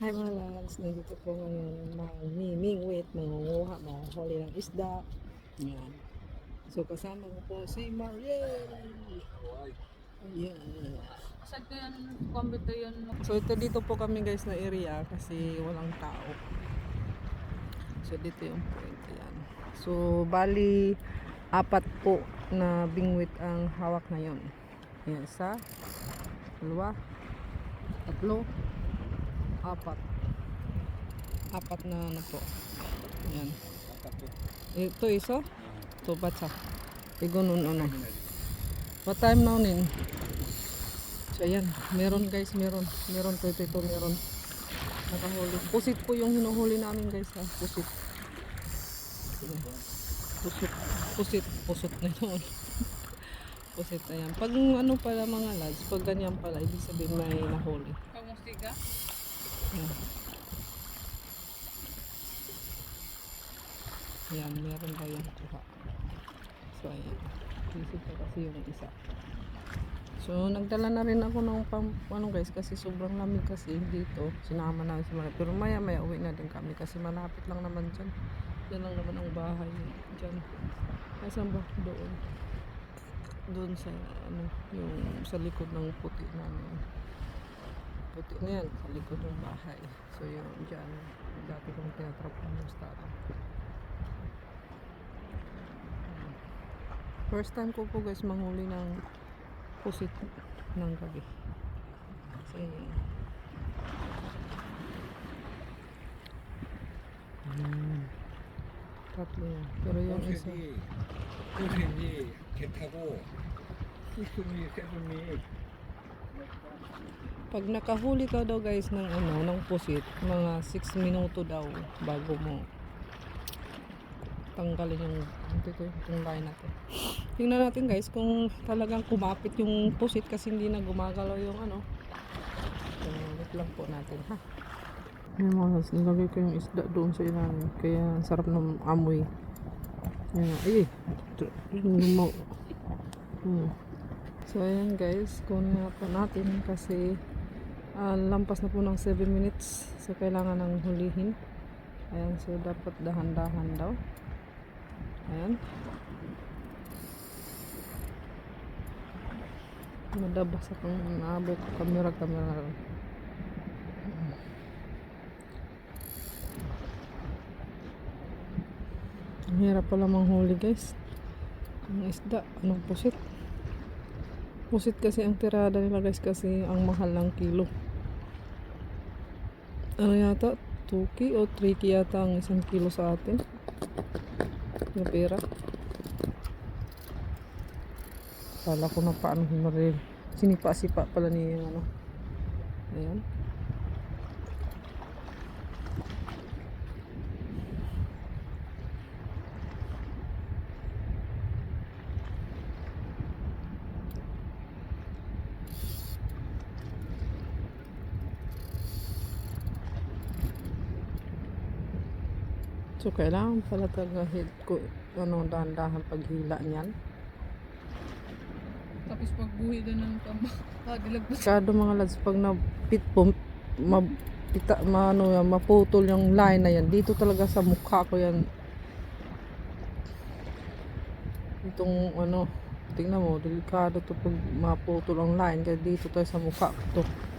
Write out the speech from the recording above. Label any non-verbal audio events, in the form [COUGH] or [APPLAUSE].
Hi mga lads, nandito po ngayon mamimingwit, mangunguha, manguhuli ng isda. Yan. So kasama ko po si Mariel. Ayan. Saan ko yan, kumbito yun. So ito dito po kami guys na area kasi walang tao. So dito yung point. Ayan. So bali apat po na bingwit ang hawak ngayon. Ayan, isa, dalawa, tatlo, apat. Apat na ano po. Ayan. Ito isa. Ito batsa. Igo nun ano. What time now nin? So ayan, meron guys, meron. Meron po ito, ito meron. Nakahuli. Pusit po yung hinuhuli namin guys ha. Pusit. Ayan. Pusit. Pusit. Pusit na yun. [LAUGHS] Pusit na yan. Pag ano pala mga lads, pag ganyan pala, ibig sabihin may nahuli. Kamustiga? Ayan. Ayan, meron daw yung kuha. So, ayan. Isip pa kasi yung isa. So, nagdala na rin ako ng pam, ano guys, kasi sobrang lamig kasi dito. Sinama na si Maria. Pero maya maya uwi na din kami kasi malapit lang naman dyan. Yan lang naman ang bahay dyan. Nasaan ba? Doon. Doon sa, ano, yung sa likod ng puti namin puti na yan sa likod ng bahay. So yun, dyan, dati kong tinatrap ng mustara. First time ko po guys manghuli ng pusit ng gabi. So yun. Hmm. Tatlo yan. Pero yung isa, 꽃이 꽃이 개 타고 수숨이 새숨이 pag nakahuli ka daw guys ng ano, ng pusit, mga 6 minuto daw bago mo tanggalin yung dito yung line natin. Tingnan natin guys kung talagang kumapit yung pusit kasi hindi na gumagalaw yung ano. Wait lang po natin ha. Ayan mga guys, nilagay ko yung isda doon sa ilalim. Kaya sarap ng amoy. Ayan, ay, ito, lumaw. Hmm. So ayan guys, kunin natin kasi ah, lampas na po ng 7 minutes. So kailangan ng hulihin. Ayan, so dapat dahan-dahan daw. Ayan. Madabas akong naabot kamera-kamera. Ang hirap pala manghuli guys. Ang isda, anong pusit? Pusit kasi ang tirada nila guys kasi ang mahal ng kilo. Ano yata? 2 o 3 yata ang isang kilo sa atin. Yung pera. Kala ko na paano na rin. Sinipa-sipa pala ni ano. Ayan. So, kailangan pala talaga ko, ano, dahan-dahan paghila niyan. Tapos pagbuhi doon ng tamba. Ah, [LAUGHS] dilag pa. Masyado mga lads, pag napit po, mapita, ma, ano, yan, maputol yung line na yan. Dito talaga sa mukha ko yan. Itong, ano, tingnan mo, delikado to pag maputol ang line. Kaya dito tayo sa mukha ko to.